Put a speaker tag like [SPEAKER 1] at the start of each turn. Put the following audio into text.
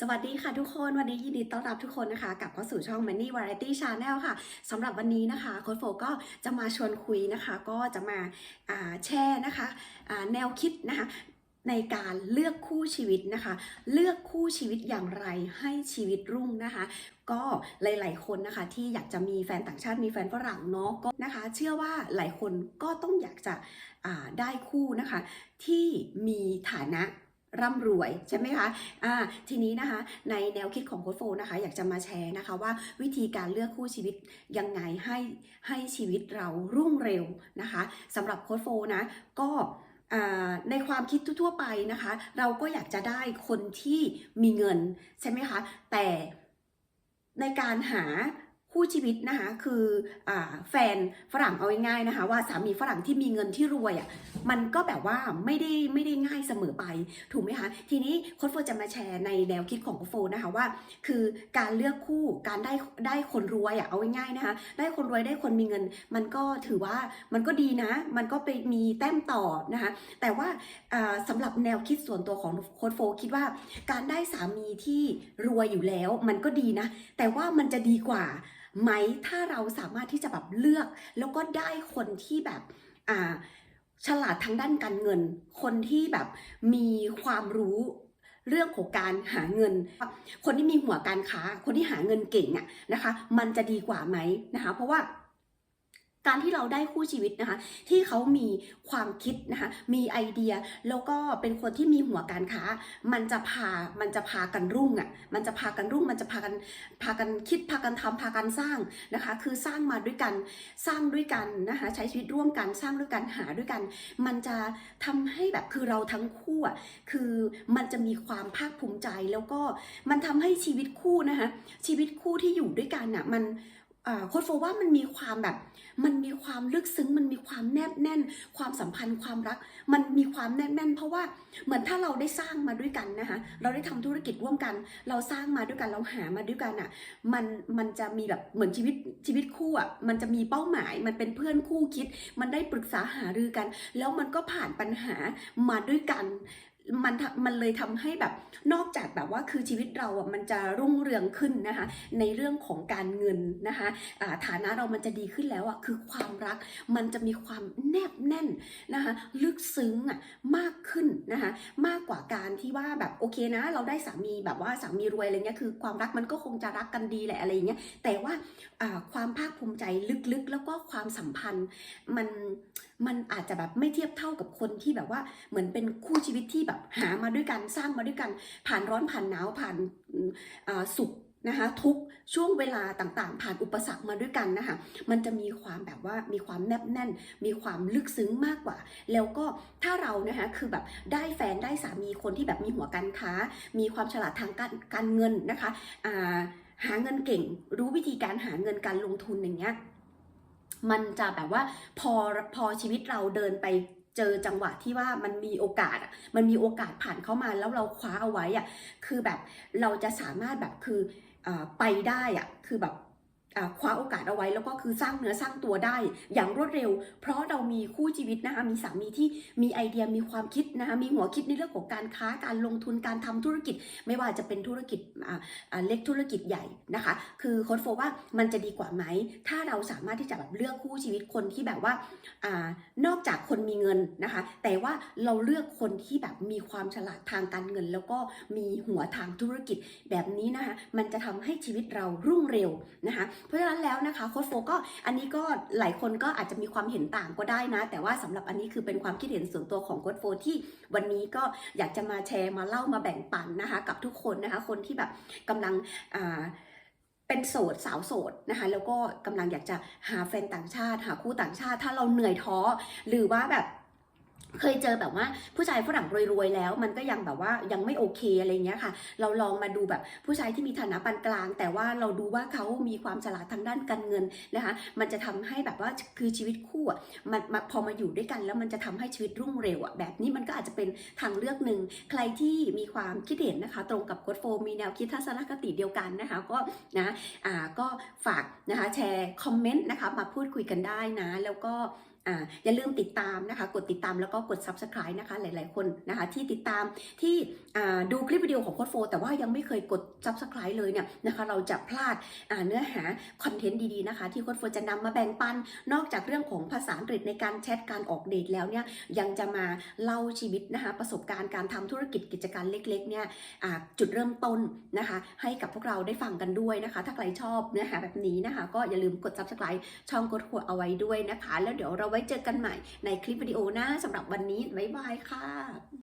[SPEAKER 1] สวัสดีค่ะทุกคนวันนี้ยินดีต้อนรับทุกคนนะคะกลับเข้าสู่ช่อง Money Variety Channel ค่ะสำหรับวันนี้นะคะโค้ชโฟก็จะมาชวนคุยนะคะ ก็จะมาแชร์นะคะแนวคิดนะคะในการเลือกคู่ชีวิตนะคะ เลือกคู่ชีวิตอย่างไรให้ชีวิตรุ่งนะคะ ก็หลาย ๆ คนนะคะ ที่อยากจะมีแฟนต่างชาติมีแฟนฝรั่งเนาะก็นะคะ เชื่อว่าหลายคนก็ต้องอยากจะได้คู่นะคะ ที่มีฐานะ ร่ำรวยใช่ไหมคะอ่าทีนี้นะคะ ในแนวคิดของโค้ชโฟนะคะ อยากจะมาแชร์นะคะว่าวิธีการเลือกคู่ชีวิตยังไงให้ให้ชีวิตเรารุ่งเร็วนะคะสำหรับโค้ชโฟนะก็ในความคิดทั่วไปนะคะ เราก็อยากจะได้คนที่มีเงินใช่ไหมคะ แต่ในการหา คู่ชีวิตนะคะคืออแฟนฝรั่งเอาง่ายๆนะคะว่าสามีฝรั่งที่มีเงินที่รวยอะมันก็แบบว่าไม่ได้ไม่ได้ง่ายเสมอไปถูกไหมคะทีนี้โค้ชโฟจะมาแชร์ในแนวคิดของโค้ชโฟนะคะว่า คือการเลือกคู่การได้ได้คนรวยอะเอาง่ายๆนะคะได้คนรวยได้คนมีเงิน มันก็ถือว่ามันก็ดีนะ มันก็ไปมีแต้มต่อนะคะแต่ว่าอ่าสำหรับแนวคิดส่วนตัวของโค้ชโฟคิดว่าการได้สามีที่รวยอยู่แล้วมันก็ดีนะ แต่ว่ามันจะดีกว่า ไหมถ้าเราสามารถที่จะแบบเลือก แล้วก็ได้คนที่แบบอ่าฉลาดทางด้านการเงิน คนที่แบบมีความรู้เรื่องของการหาเงิน คนที่มีหัวการค้า คนที่หาเงินเก่งอะนะคะ มันจะดีกว่าไหมนะคะ เพราะว่า การที่เราได้คู่ชีวิตนะคะ ที่เขามีความคิดนะคะ มีไอเดียแล้วก็เป็นคนที่มีหัวการค้า มันจะพามันจะพากันรุ่งอะ่ะมันจะพากันรุ่ง มันจะพากันพากันคิดพากันทำพากันสร้างนะคะ คือสร้างมาด้วยกันสร้างด้วยกันนะคะใช้ชีวิตร่วมกันสร้างด้วยกันหาด้วยกัน มันจะทำให้แบบคือเราทั้งคู่อะคือมันจะมีความภาคภูมิใจแล้วก็มันทำให้ชีวิตคู่นะคะชีวิตคู่ที่อยู่ด้วยกันอะมัน โค้ชโฟว่ามันมีความแบบ มันมีความลึกซึ้ง มันมีความแนบแน่น ความสัมพันธ์ความรัก มันมีความแนบแน่น เพราะว่าเหมือนถ้าเราได้สร้างมาด้วยกันนะคะเราได้ทำธุรกิจร่วมกัน เราสร้างมาด้วยกันเราหามาด้วยกันอะมันมันจะมีแบบเหมือนชีวิตชีวิตคู่อะมันจะมีเป้าหมาย มันเป็นเพื่อนคู่คิด มันได้ปรึกษาหารือกัน แล้วมันก็ผ่านปัญหามาด้วยกัน มันมันเลยทำให้แบบนอกจากแบบว่าคือชีวิตเราอะมันจะรุ่งเรืองขึ้นนะคะ ในเรื่องของการเงินนะคะฐานะเรามันจะดีขึ้นแล้วอะคือความรักมันจะมีความแนบแน่นนะคะลึกซึ้งอะมากขึ้นนะคะมากกว่าการที่ว่าแบบโอเคนะ เราได้สามีแบบว่าสามีรวยอะไรเงี้ยคือความรักมันก็คงจะรักกันดีแหละอะไรเงี้ยแต่ว่าความภาคภูมิใจลึกๆ แล้วก็ความสัมพันธ์มันมันอาจจะแบบไม่เทียบเท่ากับคนที่แบบว่าเหมือนเป็นคู่ชีวิตที่แบบหามาด้วยกันสร้างมาด้วยกัน ผ่านร้อนผ่านหนาวผ่านสุขนะคะทุกช่วงเวลาต่างๆ ผ่านอุปสรรคมาด้วยกันนะคะมันจะมีความแบบว่ามีความแนบแน่น มีความลึกซึ้งมากกว่า แล้วก็ถ้าเรานะคะคือแบบได้แฟนได้สามีคนที่แบบมีหัวการค้า มีความฉลาดทางการการเงินนะคะาหาเงินเก่ง รู้วิธีการหาเงินการลงทุนอย่างเงี้ยมันจะแบบว่าพอพอชีวิตเราเดินไป เจอจังหวะที่ว่ามันมีโอกาสอะมันมีโอกาสผ่านเข้ามาแล้วเราคว้าเอาไว้อะคือแบบเราจะสามารถแบบคืออไปได้อะคือแบบ คว้าโอกาสเอาไว้แล้วก็คือสร้างเนื้อสร้างตัวได้ อย่างรวดเร็ว เพราะเรามีคู่ชีวิตนะคะมีสามีที่มีไอเดียมีความคิดนะคะมีหัวคิดในเรื่องของการค้าการลงทุนการทำธุรกิจ ไม่ว่าจะเป็นธุรกิจเล็กธุรกิจใหญ่นะคะ คือโค้ชโฟว่ามันจะดีกว่าไหม ถ้าเราสามารถที่จะแบบเลือกคู่ชีวิตคนที่แบบว่าอ่านอกจากคนมีเงินนะคะ แต่ว่าเราเลือกคนที่แบบมีความฉลาดทางการเงิน แล้วก็มีหัวทางธุรกิจแบบนี้นะคะมันจะทำให้ชีวิตเรารุ่งเร็วนะคะเพราะฉะนั้นแล้วนะคะโค้ชโฟก็อันนี้ก็หลายคนก็อาจจะมีความเห็นต่างก็ได้นะ แต่ว่าสำหรับอันนี้คือเป็นความคิดเห็นส่วนตัวของโค้ชโฟที่วันนี้ก็อยากจะมาแชร์มาเล่ามาแบ่งปันนะคะ กับทุกคนนะคะ คนที่แบบกำลังอ่าเป็นโสดสาวโสดนะคะแล้วก็กำลังอยากจะหาแฟนต่างชาติ หาคู่ต่างชาติ ถ้าเราเหนื่อยท้อหรือว่าแบบ เคยเจอแบบว่าผู้ชายฝรั่งรวยๆแล้ว มันก็ยังแบบว่ายังไม่โอเคอะไรเงี้ยค่ะ เราลองมาดูแบบผู้ชายที่มีฐานะปานกลาง แต่ว่าเราดูว่าเขามีความฉลาดทางด้านการเงินนะคะ มันจะทำให้แบบว่าคือชีวิตคู่อะมันพอมาอยู่ด้วยกัน แล้วมันจะทำให้ชีวิตรุ่งเร็วอะแบบนี้มันก็อาจจะเป็นทางเลือกหนึ่งใครที่มีความคิดเห็นนะคะ ตรงกับโค้ดโฟมีแนวคิดทัศนคติเดียวกันนะคะก็นะอ่าก็ฝากนะคะแชร์คอมเมนต์นะคะมาพูดคุยกันได้นะ แล้วก็ อ่าอย่าลืมติดตามนะคะ กดติดตามแล้วก็กด subscribe นะคะ หลายๆ คนนะคะ ที่ติดตามที่ดูคลิปวิดีโอของโค้ดโฟแต่ว่ายังไม่เคยกด subscribe เลยเนี่ยนะคะ เราจะพลาดเนื้อหาคอนเทนต์ดีๆนะคะ ที่โค้ดโฟจะนำมาแบ่งปัน นอกจากเรื่องของภาษาอังกฤษในการแชทการออกเดทแล้วเนี่ยยังจะมาเล่าชีวิตนะคะ ประสบการณ์การทำธุรกิจกิจการเล็กๆเนี่ยจุดเริ่มต้นนะคะ ให้กับพวกเราได้ฟังกันด้วยนะคะ ถ้าใครชอบเนื้อหาแบบนี้นะคะ ก็อย่าลืมกด subscribe ช่องกดหัวเอาไว้ด้วยนะคะ แล้วเดี๋ยวเราว้เจอกันใหม่ในคลิปวิดีโอหน้าสำหรับวันนี้ บ๊ายบายค่ะ